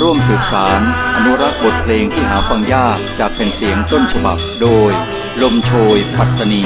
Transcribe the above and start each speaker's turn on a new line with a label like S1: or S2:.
S1: ร่วมสืบสารอนุรัก
S2: ษ์บทเพลงที่หาฟังยากจากแผ่นเสียงต้นฉบับโดย ลมโชยพัตตานี